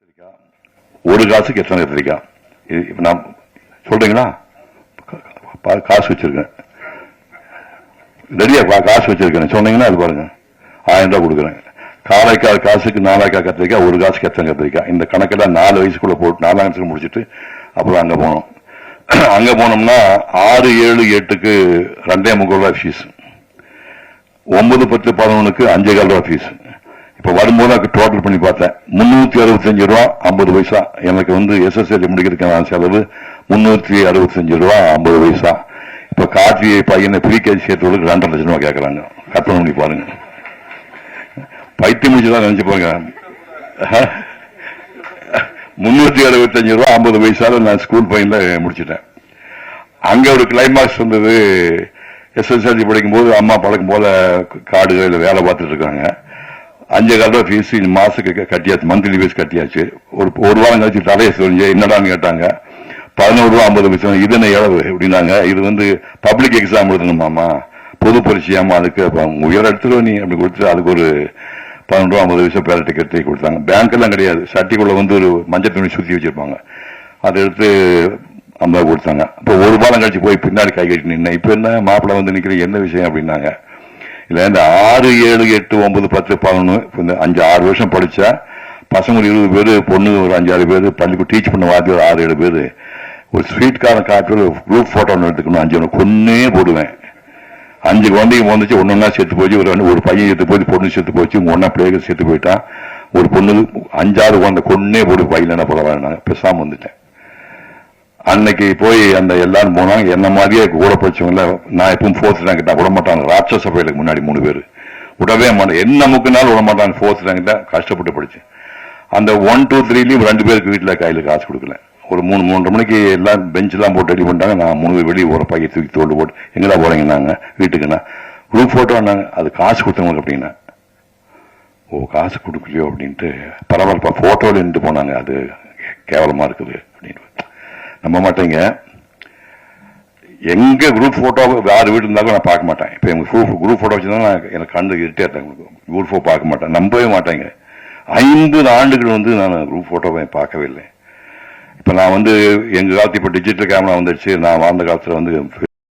கத்திரிக்காய் ஒரு காசுக்கு எத்தனை கத்திரிக்காய் இது இப்ப நான் சொல்றீங்களா? காசு வச்சிருக்கேன். ரெடியா காசு வச்சிருக்கேன். சொன்னீங்கன்னா அது பாருங்க. ஆயிரம் ரூபாய் கொடுக்குறேன். காலைக்கால் காசுக்கு நாலாய்க்கா கத்திரிக்காய் ஒரு காசுக்கு எத்தனை கத்திரிக்காய் இந்த கணக்கெல்லாம் நாலு வயசுக்குள்ள போட்டு நாலாம் வயசுக்கு முடிச்சுட்டு அப்புறம் அங்க போனோம். அங்க போனோம்னா ஆறு ஏழு எட்டுக்கு ரெண்டே முக்கால் ரூபாய் ஃபீஸ் ஒன்பது பத்து பதினொன்றுக்கு அஞ்சே கால் ரூபாய் ஃபீஸ் இப்ப வரும்போது டோட்டல் பண்ணி பார்த்தேன். முன்னூத்தி அறுபத்தஞ்சு ரூபா ஐம்பது பைசா. எனக்கு வந்து எஸ்எஸ்எல் முடிக்கிறதுக்கான செலவு முன்னூத்தி அறுபத்தஞ்சு ரூபா ஐம்பது பைசா. இப்ப கார்த்திகை பையனை பிரிகேஜி சேர்த்தவர்களுக்கு ரெண்டரை லட்சம் ரூபா கேட்கறாங்க கற்பனை பண்ணி பாருங்க. பைத்தியம் முடிச்சுதான் நினைச்சு பாருங்க. முன்னூத்தி அறுபத்தஞ்சு ரூபா ஐம்பது பைசால நான் ஸ்கூல் பையன்ல முடிச்சிட்டேன். அங்க ஒரு கிளைமாக்ஸ் வந்தது. எஸ்எஸ்எல்சி படிக்கும் போது அம்மா பழக்கம் போல காடுகள் வேலை பார்த்துட்டு இருக்காங்க. அஞ்சு காலத்தில் ரூபாய் ஃபீஸ் இந்த மாசத்துக்கு கட்டியாச்சு மந்த்லி ஃபீஸ் கட்டியாச்சு. ஒரு ஒரு வாரம் கழிச்சு தலையை சொல்லி என்னடான்னு கேட்டாங்க. பதினோரு ரூபா ஐம்பது பைசா இது என்ன எவ்வளவு அப்படின்னாங்க. இது வந்து பப்ளிக் எக்ஸாம் எழுதணுமாமா பொது பரிசையாமா அதுக்கு உயர் எடுத்துருவ நீ அப்படி கொடுத்து அதுக்கு ஒரு பதினொன்று ரூபா ஐம்பது பைசா பேர டிக்கெட் கொடுத்தாங்க. பேங்க் எல்லாம் கிடையாது. சட்டிக்குள்ள வந்து ஒரு மஞ்சள் துணி சுத்தி வச்சிருப்பாங்க. அதை எடுத்து ஐம்பது கொடுத்தாங்க. இப்போ ஒரு பாலம் கழிச்சு போய் பின்னாடி கை கட்டி நின்று இப்போ என்ன? மாப்பிள்ளை வந்து நிற்கிற என்ன விஷயம்? அப்படின்னாங்க. இல்லை இந்த ஆறு ஏழு எட்டு ஒன்பது பத்து பதினொன்று இந்த அஞ்சு ஆறு வருஷம் படித்தா பசங்க ஒரு இருபது பேர் பொண்ணு ஒரு அஞ்சாறு பேர் பள்ளிக்கு டீச் பண்ண வாத்தி ஒரு ஆறு ஏழு பேர். ஒரு ஸ்வீட்காரன் காரன் ஒரு குரூப் ஃபோட்டோ ஒன்று எடுத்துக்கணும். அஞ்சு ஒன்று கொன்னே போடுவேன். அஞ்சு குழந்தைங்க வந்துச்சு ஒன்றா செத்து போச்சு ஒரு ஒரு பையன் செத்து போச்சு பொண்ணு செத்து போச்சு ஒன்றா பிள்ளைகள் செத்து போயிட்டான். ஒரு பொண்ணு அஞ்சாறு குழந்தை கொன்னே போடு பையில போட வேணாங்க பெருசாமல் வந்துட்டேன். அன்னைக்கு போய் அந்த எல்லாரும் போனாங்க என்ன மாதிரியே கூட படிச்சவங்கள நான் எப்பவும் ஃபோர்ஸ் ரேங்க் தான் விட மாட்டாங்க ராட்சச பயிலுக்கு முன்னாடி மூணு பேர். விடவே மாட்டேன். என்ன முக்கினாலும் விட மாட்டாங்க ஃபோர்ஸ் ரேங்க் தான் கஷ்டப்பட்டு படித்தேன் அந்த ஒன் டூ த்ரீலையும் ரெண்டு பேருக்கு வீட்டில் கையில் காசு கொடுக்கல. ஒரு மூணு மூன்றரை மணிக்கு எல்லாம் பெஞ்ச் போட்டு ரெடி பண்ணிட்டாங்க. நான் மூணு வெளியே ஒரு பையன் தூக்கி தோண்டு போட்டு எங்கடா போகிறீங்க நாங்கள் வீட்டுக்குன்னா? குரூப் ஃபோட்டோ நாங்க அது காசு கொடுத்தவங்களுக்கு அப்படின்னா. ஓ காசு கொடுக்கலையோ? அப்படின்ட்டு பரவாயில்லப்பா ஃபோட்டோவில் நின்று போனாங்க. அது கேவலமா இருக்குது. அப்படின்னு நம்ப மாட்டேங்க. எங்க குரூப் போட்டோ யார் வீடு இருந்தாலும் நான் பார்க்க மாட்டேன். இப்போ எங்க குரூப் குரூப் போட்டோ வச்சிருந்தா நான் எனக்கு கண்டு இருந்தேன் குரூப் ஃபோ பார்க்க மாட்டேன். நம்பவே மாட்டேங்க. ஐம்பது ஆண்டுகள் வந்து நான் குரூப் போட்டோவை பார்க்கவே இல்லை. இப்போ நான் வந்து எங்கள் காலத்து இப்போ டிஜிட்டல் கேமரா வந்துடுச்சு நான் வாழ்ந்த காலத்தில் வந்து